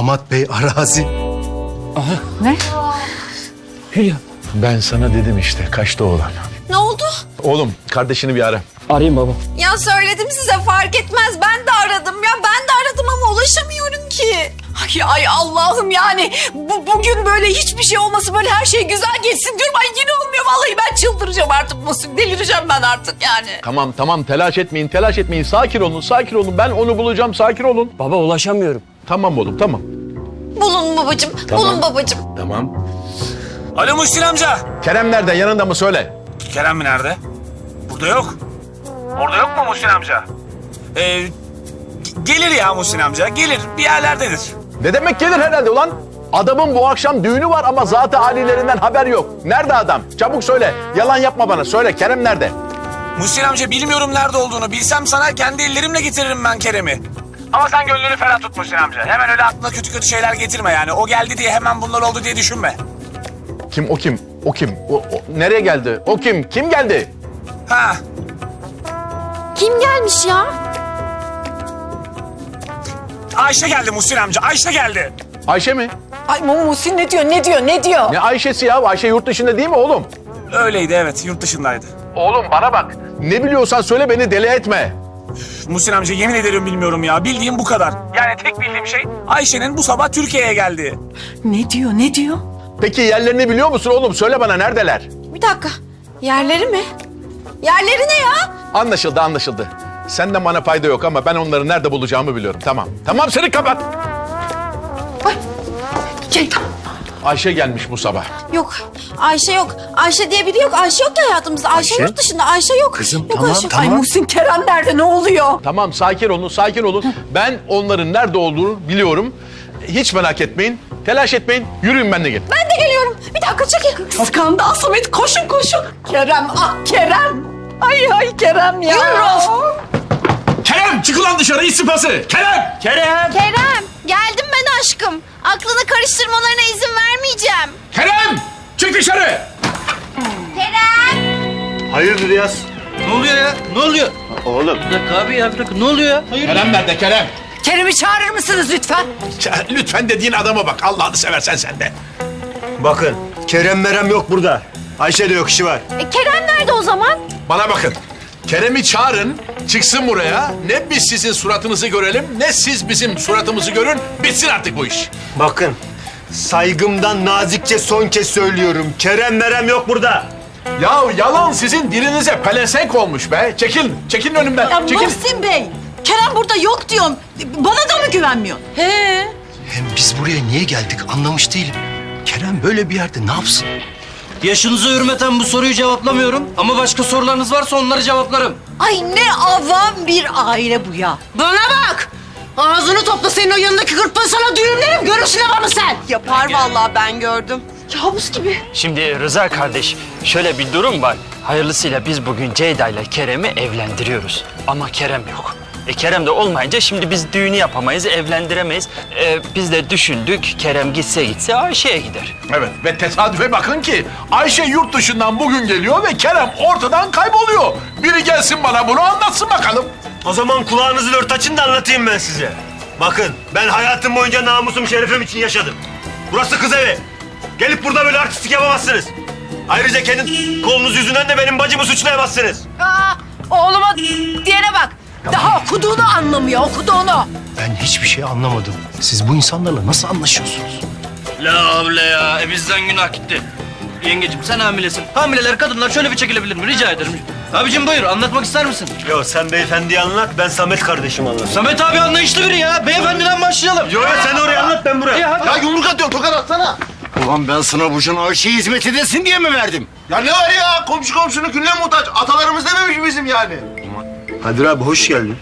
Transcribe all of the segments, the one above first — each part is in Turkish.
Damat bey arazi. Ne? Hülya. Ben sana dedim işte kaçta oğlan. Ne oldu? Oğlum kardeşini bir ara. Arayayım baba. Ya söyledim size fark etmez. Ben de aradım ya. Ben de aradım ama ulaşamıyorum ki. Ay, ay Allah'ım yani bu, bugün böyle hiçbir şey olması böyle her şey güzel geçsin diyorum. Ay yine olmuyor vallahi ben çıldıracağım artık Musim. Delireceğim ben artık yani. Tamam tamam telaş etmeyin telaş etmeyin sakin olun sakin olun ben onu bulacağım sakin olun. Baba ulaşamıyorum. Tamam oğlum tamam. Bulun babacığım. Bulun babacığım. Tamam. Alo Muhsin amca. Kerem nerede yanında mı söyle. Kerem mi nerede? Burada yok. Orada yok mu Muhsin amca? Ee, ge- gelir ya Muhsin amca. Gelir. Bir yerlerdedir. Ne demek gelir herhalde ulan? Adamın bu akşam düğünü var ama zaten halilerinden haber yok. Nerede adam? Çabuk söyle. Yalan yapma bana. Söyle Kerem nerede? Muhsin amca bilmiyorum nerede olduğunu. Bilsem sana kendi ellerimle getiririm ben Kerem'i. Ama sen gönlünü ferah tut Muhsin amca. Hemen öyle aklına kötü kötü şeyler getirme yani. O geldi diye hemen bunlar oldu diye düşünme. Kim o kim? O kim? O, o- nereye geldi? O kim? Kim geldi? Ha. Kim gelmiş ya? Ayşe geldi Muhsin amca. Ayşe geldi. Ayşe mi? Ay Mu- Muhsin ne diyor ne diyor ne diyor? Ne Ayşe'si ya? Ayşe yurt dışında değil mi oğlum? Öyleydi evet. Yurt dışındaydı. Oğlum bana bak. Ne biliyorsan söyle beni deli etme. Muhsin amca yemin ederim bilmiyorum ya. Bildiğim bu kadar. Yani tek bildiğim şey Ayşe'nin bu sabah Türkiye'ye geldi. Ne diyor ne diyor? Peki yerlerini biliyor musun oğlum? Söyle bana neredeler? Bir dakika. Yerleri mi? Yerleri ne ya? Anlaşıldı anlaşıldı. Senden bana fayda yok ama ben onları nerede bulacağımı biliyorum. Tamam. Tamam seni kapat. Şey, Ayşe gelmiş bu sabah. Yok. Ayşe yok. Ayşe diye biri yok. Ayşe yok ki hayatımızda. Ayşe, Ayşe? yurt dışında. Ayşe yok. Kızım, yok tamam, Ayşe. tamam. Ay Muhsin Kerem nerede? Ne oluyor? Tamam sakin olun sakin olun. Ben onların nerede olduğunu biliyorum. Hiç merak etmeyin. Telaş etmeyin. Yürüyün benimle gel. Ben de geliyorum. Bir dakika çekil. Skandal Samet koşun koşun. Kerem ah Kerem. Ay ay Kerem ya. Yürü. Kerem çık ulan dışarı iç sıpası. Kerem. Kerem. Kerem, geldim ben aşkım. Aklını karıştırmalarına izin vermeyeceğim. Kerem. Çık dışarı. Kerem! Hayırdır Yaz? Ne oluyor ya? Ne oluyor? Oğlum. Bir dakika abi ya bir dakika. Ne oluyor ya? Hayır. Kerem nerede Kerem? Kerem'i çağırır mısınız lütfen? Lütfen dediğin adama bak. Allah'ını seversen sen de. Bakın Kerem Merem yok burada. Ayşe de yok işi var. E, Kerem nerede o zaman? Bana bakın. Kerem'i çağırın, çıksın buraya. Ne biz sizin suratınızı görelim, ne siz bizim suratımızı görün. Bitsin artık bu iş. Bakın saygımdan nazikçe son kez söylüyorum. Kerem Merem yok burada. Ya yalan sizin dilinize pelesenk olmuş be. Çekil, çekilin önümden. Ya Çekil. Muhsin Bey, Kerem burada yok diyorum. Bana da mı güvenmiyorsun? He. Hem biz buraya niye geldik anlamış değilim. Kerem böyle bir yerde ne yapsın? Yaşınıza hürmeten bu soruyu cevaplamıyorum. Ama başka sorularınız varsa onları cevaplarım. Ay ne avam bir aile bu ya. Bana bak. Ağzını topla senin o yanındaki gırtlağı sana düğümlerim. Görürsün bana sen. Yapar vallahi ben gördüm. Kabus gibi. Şimdi Rıza kardeş şöyle bir durum var. Hayırlısıyla biz bugün Ceyda ile Kerem'i evlendiriyoruz. Ama Kerem yok. E Kerem de olmayınca şimdi biz düğünü yapamayız, evlendiremeyiz. E, biz de düşündük Kerem gitse gitse Ayşe'ye gider. Evet ve tesadüfe bakın ki Ayşe yurt dışından bugün geliyor ve Kerem ortadan kayboluyor. Biri gelsin bana bunu anlatsın bakalım. O zaman kulağınızı dört açın da anlatayım ben size. Bakın ben hayatım boyunca namusum şerefim için yaşadım. Burası kız evi. Gelip burada böyle artistik yapamazsınız. Ayrıca kendi kolunuz yüzünden de benim bacımı suçlayamazsınız. Aa, oğluma diyene bak. Daha okuduğunu anlamıyor, okuduğunu. Ben hiçbir şey anlamadım. Siz bu insanlarla nasıl anlaşıyorsunuz? La abla ya. E bizden günah gitti. Yengeciğim sen hamilesin. Hamileler kadınlar şöyle bir çekilebilir mi? Rica ederim. Abicim buyur anlatmak ister misin? Yo sen beyefendiyi anlat, ben Samet kardeşim anlat. Samet abi anlayışlı biri ya. Beyefendiden başlayalım. Yo yo sen oraya anlat ben buraya. İyi hadi. Ya yumruk atıyorsun tokat atsana. Ulan ben sana bu şunu Ayşe hizmet edesin diye mi verdim? Ya ne var ya komşu komşunun külüne muhtaç. Atalarımız dememiş bizim yani. Kadir abi hoş geldin.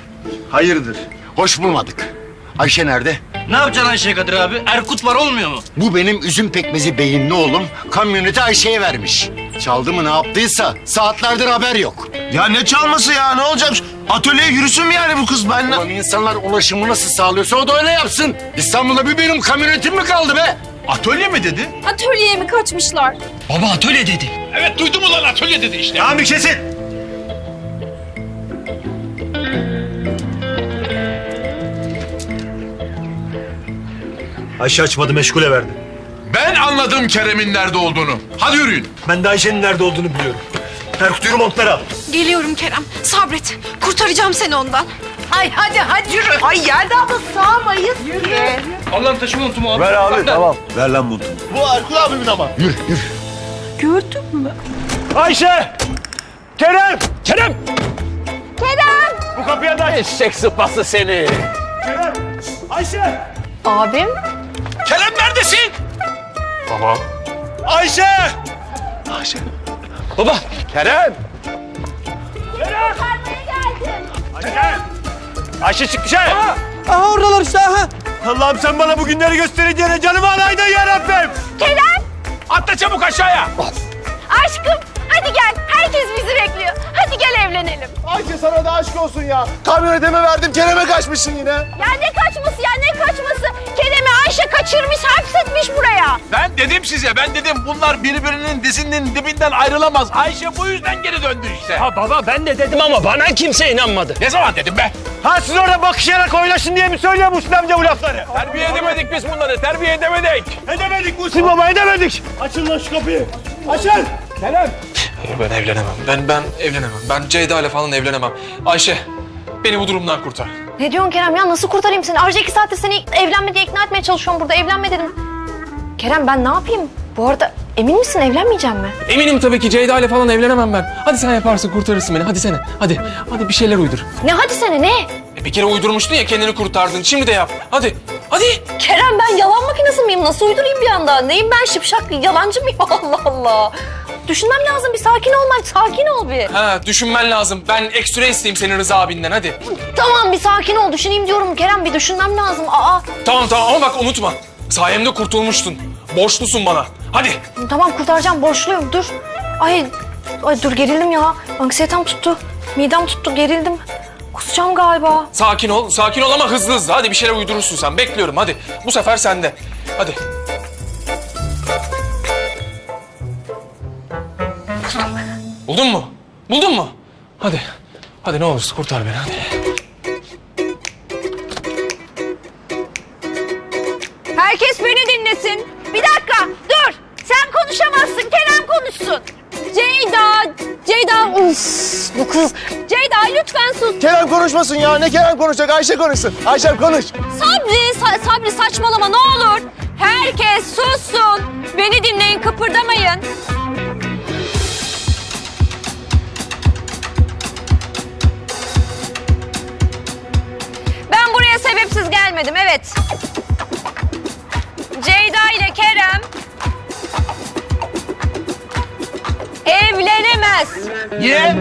Hayırdır? Hoş bulmadık. Ayşe nerede? Ne yapacaksın Ayşe Kadir abi? Erkut var olmuyor mu? Bu benim üzüm pekmezi beyinli oğlum kamyoneti Ayşe'ye vermiş. Çaldı mı ne yaptıysa saatlerdir haber yok. Ya ne çalması ya ne olacak? Atölyeye yürüsün mü yani bu kız benimle? Ulan insanlar ulaşımı nasıl sağlıyorsa o da öyle yapsın. İstanbul'da bir benim kamyonetim mi kaldı be? Atölye mi dedi? Atölyeye mi kaçmışlar? Baba atölye dedi. Evet duydum ulan atölye dedi işte. Tamam bir kesin. Ayşe açmadı meşgule verdi. Ben anladım Kerem'in nerede olduğunu. Hadi yürüyün. Ben de Ayşe'nin nerede olduğunu biliyorum. Erkut yürü montları al. Geliyorum Kerem. Sabret. Kurtaracağım seni ondan. Ay hadi hadi yürü. Ay Yelda abla sağmayız ki. Allah'ım taşımı unutma abi. Ver abi da- tamam. Ver lan montumu. Bu Erkut abimin ama. Yürü yürü. Gördün mü? Ayşe! Kerem! Kerem! Kerem! Bu kapıya da. Eşek sıpası seni. Kerem! Ayşe! Abim? Kerem neredesin? Ayşe! Baba Kerem. Ayşe! Ayşe çık dışarı! Aha oradalar işte aha. Allah'ım sen bana bu günleri göstereceğine canımı alaydın ya Rabbim. Kerem! Atla çabuk aşağıya. Aşkım hadi gel. Herkes bizi bekliyor. Hadi gel evlenelim. Ayşe sana da aşk olsun ya. Kamyonetime verdim Kerem'e kaçmışsın yine. Ya ne kaçması ya ne kaçması? Kerem'i Ayşe kaçırmış hapsetmiş buraya. Ben dedim size ben dedim bunlar birbirinin dizinin dibinden ayrılamaz. Ayşe bu yüzden geri döndü işte. Ha baba ben de dedim ama bana kimse inanmadı. Ne zaman dedim be? Ha siz orada bakışarak oynaşın diye mi söylüyor Muhsin amca bu lafları? Terbiye edemedik biz bunları terbiye edemedik. Edemedik Muhsin baba edemedik. Açın lan şu kapıyı. Açın. Kerem. Ben evlenemem. Ben ben evlenemem. Ben Ceyda ile falan evlenemem. Ayşe, beni bu durumdan kurtar. Ne diyorsun Kerem ya nasıl kurtarayım seni? Ayrıca iki saattir seni evlenme diye ikna etmeye çalışıyorum burada. Evlenme dedim. Kerem ben ne yapayım? Bu arada emin misin evlenmeyeceğim mi? Eminim tabii ki Ceyda ile falan evlenemem ben. Hadi sen yaparsın, kurtarırsın beni. Hadi sene. Hadi. Hadi bir şeyler uydur. Ne hadi sene ne? E, bir kere uydurmuştun ya kendini kurtardın. Şimdi de yap. Hadi. Hadi. Kerem ben yalan makinesi miyim? Nasıl uydurayım bir anda? Neyim ben şıpşak yalancı mıyım? Allah Allah. Düşünmem lazım bir sakin olmak. Sakin ol bir. Ha, düşünmen lazım. Ben ekstra isteyeyim senin Rıza abinden. Hadi. Tamam bir sakin ol. Düşüneyim diyorum Kerem bir düşünmem lazım. Aa Tamam tamam ama bak unutma. Sayemde kurtulmuştun. Borçlusun bana. Hadi. tamam kurtaracağım borçluyum dur. Ay, ay dur gerildim ya. Anksiyetem tuttu. Midem tuttu gerildim. Kusacağım galiba. Sakin ol. Sakin ol ama hızlı hızlı. Hadi bir şeyler uydurursun sen. Bekliyorum hadi. Bu sefer sende. Hadi. Buldun mu? Buldun mu? Hadi. Hadi ne olursun kurtar beni hadi. Herkes beni dinlesin. Bir dakika dur. Sen konuşamazsın. Kerem konuşsun. Ceyda, Ceyda, uf, bu kız. Ceyda lütfen sus. Kerem konuşmasın ya. Ne Kerem konuşacak? Ayşe konuşsun. Ayşem konuş. Sabri, Sa- Sabri saçmalama ne olur. Herkes sussun. Beni dinleyin, kıpırdamayın. Sebepsiz gelmedim, evet. Ceyda ile Kerem evlenemez. Niye?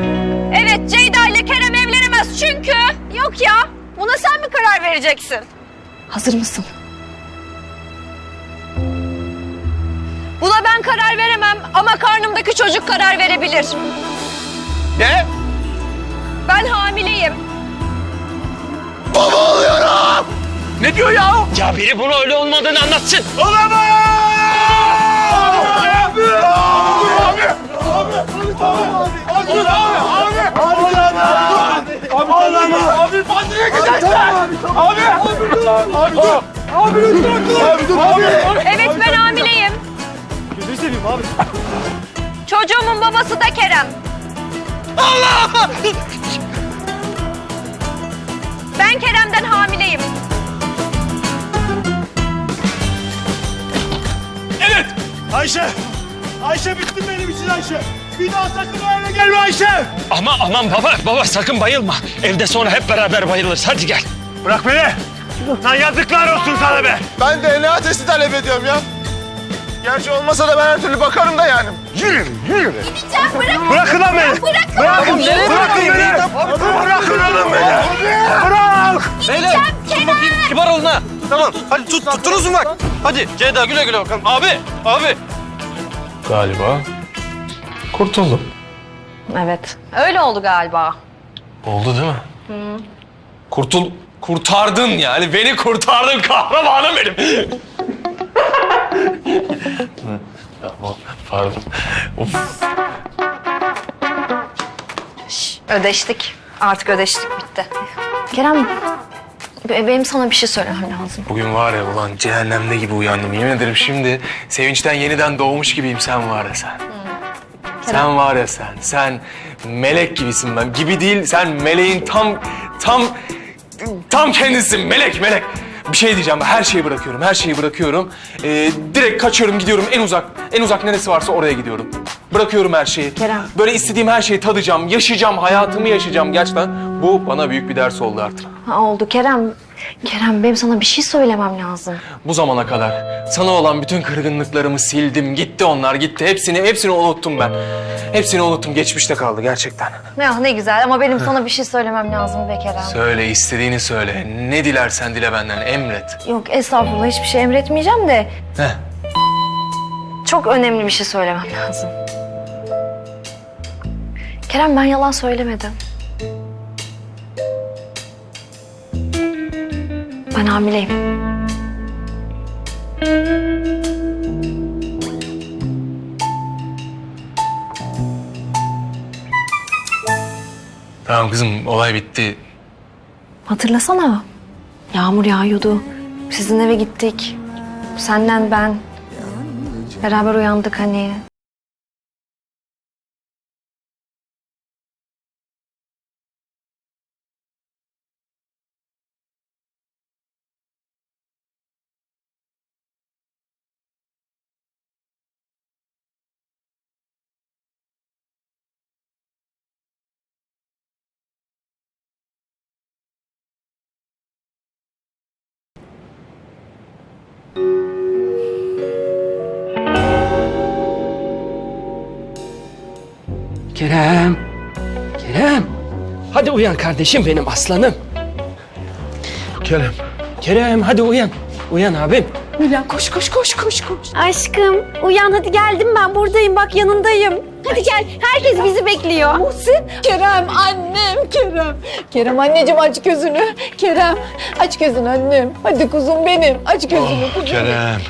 Evet Ceyda ile Kerem evlenemez çünkü yok ya buna sen mi karar vereceksin? Hazır mısın? Buna ben karar veremem ama karnımdaki çocuk karar verebilir. Ne? Ben hamileyim. Ne diyor ya? Ya biri bunu öyle olmadığını anlatsın. Evet ben hamileyim. Çocuğumun babası da Kerem. Allah! Ben Kerem'den hamileyim. Ayşe! Ayşe bittin benim için Ayşe. Bir daha sakın o eve gelme Ayşe. Ama aman baba baba sakın bayılma. Evde sonra hep beraber bayılırız. Hadi gel. Bırak beni. Lan yazıklar olsun sana be. Ben de DNA testi talep ediyorum ya. Gerçi olmasa da ben her türlü bakarım da yani. Yürü, yürü. Can bırak. Bırakın lan beni. Bırakın. Bırakın, bırakın beni. Bırakın oğlum beni. Bırak. Kerem. Bakayım kibar olun ha. Tamam. Hadi tut, tuttunuz mu bak? Hadi Ceyda güle güle bakalım. Abi, abi. Galiba kurtuldum. Evet. Öyle oldu galiba. Oldu değil mi? Kurtul, kurtardın yani. Beni kurtardın kahramanım benim. Tamam, Pardon. Of. Ödeştik. Artık ödeştik bitti. Kerem benim sana bir şey söylemem lazım. Bugün var ya ulan cehennemde gibi uyandım. Yemin ederim şimdi sevinçten yeniden doğmuş gibiyim sen var ya sen. Sen var ya sen. Sen melek gibisin ben. Gibi değil sen meleğin tam tam tam kendisin. Melek melek. Bir şey diyeceğim. Her şeyi bırakıyorum. Her şeyi bırakıyorum. Ee, direkt kaçıyorum gidiyorum en uzak. En uzak neresi varsa oraya gidiyorum. Bırakıyorum her şeyi. Kerem. Böyle istediğim her şeyi tadacağım, yaşayacağım, hayatımı yaşayacağım gerçekten. Bu bana büyük bir ders oldu artık. Ha, oldu Kerem. Kerem benim sana bir şey söylemem lazım. Bu zamana kadar sana olan bütün kırgınlıklarımı sildim. Gitti onlar gitti. Hepsini hepsini unuttum ben. Hepsini unuttum. Geçmişte kaldı gerçekten. Ya ne güzel ama benim sana bir şey söylemem lazım be Kerem. Söyle istediğini söyle. Ne dilersen dile benden emret. Yok estağfurullah hiçbir şey emretmeyeceğim de Heh. çok önemli bir şey söylemem lazım. Kerem ben yalan söylemedim. Ben hamileyim. Tamam kızım olay bitti. Hatırlasana. Yağmur yağıyordu. Sizin eve gittik. Senden ben. Beraber uyandık hani. Kerem. Kerem. Hadi uyan kardeşim benim aslanım. Kerem. Kerem hadi uyan. Uyan abim. koş koş koş koş koş. Aşkım uyan hadi geldim ben buradayım bak yanındayım. Hadi gel herkes bizi bekliyor. Muhsin, Kerem annem, Kerem. Kerem anneciğim aç gözünü. Kerem aç gözünü annem. Hadi kuzum benim. Aç gözünü kuzum. Kerem.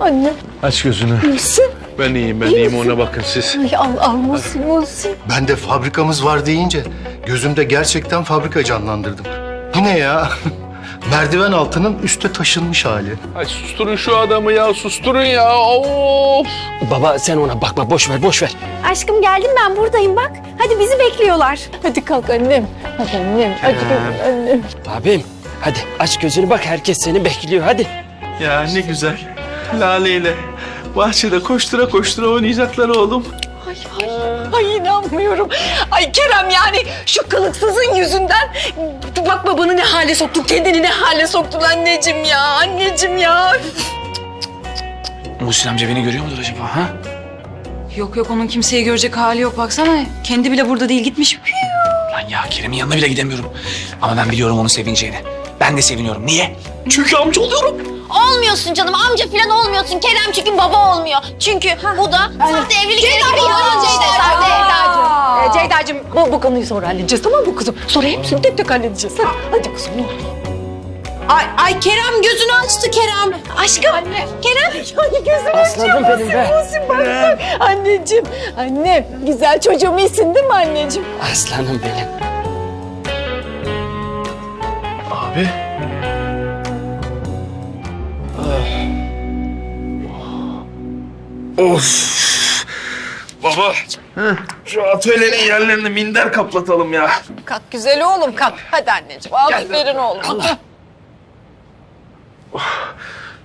Annem. Aç gözünü. Muhsin. Ben iyiyim ben iyiyim ona bakın siz. Ay al al Muhsin Muhsin. Ben de fabrikamız var deyince gözümde gerçekten fabrika canlandırdım. Bu ne ya? Merdiven altının üste taşınmış hali. Ay susturun şu adamı ya susturun ya. Of. Baba sen ona bakma boş ver boş ver. Aşkım geldim ben buradayım bak. Hadi bizi bekliyorlar. Hadi kalk annem. Hadi annem. Aç gözünü annem. Abim hadi aç gözünü bak herkes seni bekliyor hadi. Ya ne güzel. Lale ile bahçede koştura koştura oynayacaklar oğlum. Ay, inanmıyorum. Ay Kerem yani şu kılıksızın yüzünden bak babanı ne hale soktun, kendini ne hale soktun anneciğim ya, anneciğim ya. Muhsin amca beni görüyor mudur acaba ha? Yok yok onun kimseyi görecek hali yok baksana. Kendi bile burada değil gitmiş. Lan ya Kerem'in yanına bile gidemiyorum. Ama ben biliyorum onun sevineceğini. Ben de seviniyorum. Niye? Çünkü amca oluyorum. Olmuyorsun canım amca falan olmuyorsun. Kerem çünkü baba olmuyor. Çünkü bu da sahte evlilik. Ceyda Ee, Ceyda'cığım bu, bu konuyu sonra halledeceğiz tamam mı kuzum? Sonra hepsini tek tek halledeceğiz. Hadi, hadi kuzum ne olur. Ay, ay Kerem gözünü açtı Kerem. Aşkım. Kerem. Ay gözüm Aslanım benim be. Muhsin bak bak. Anneciğim. Annem. Güzel çocuğum iyisin değil mi anneciğim? Aslanım benim. Abi. Of. Baba. Şu atölyenin yerlerini minder kaplatalım ya. Kalk güzel oğlum kalk. Hadi anneciğim. Aferin oğlum.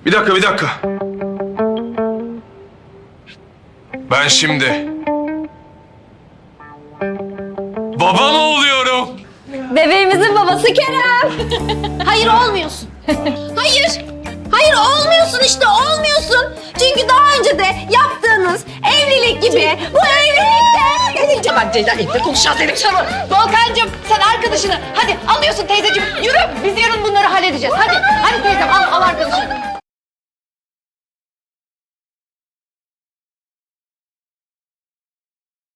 Bir dakika, bir dakika. Ben şimdi... Baba mı oluyorum? Bebeğimizin babası Kerem. Hayır olmuyorsun. Hayır. Hayır olmuyorsun işte olmuyorsun. Çünkü daha önce de yaptığınız evlilik gibi bu evlilikte... Ne diyeceğim ben Ceyda? Evde konuşacağız dedim sana. Volkan'cığım sen arkadaşını hadi alıyorsun teyzeciğim yürü. Biz yarın bunları halledeceğiz. Hadi hadi teyzem al, al arkadaşını.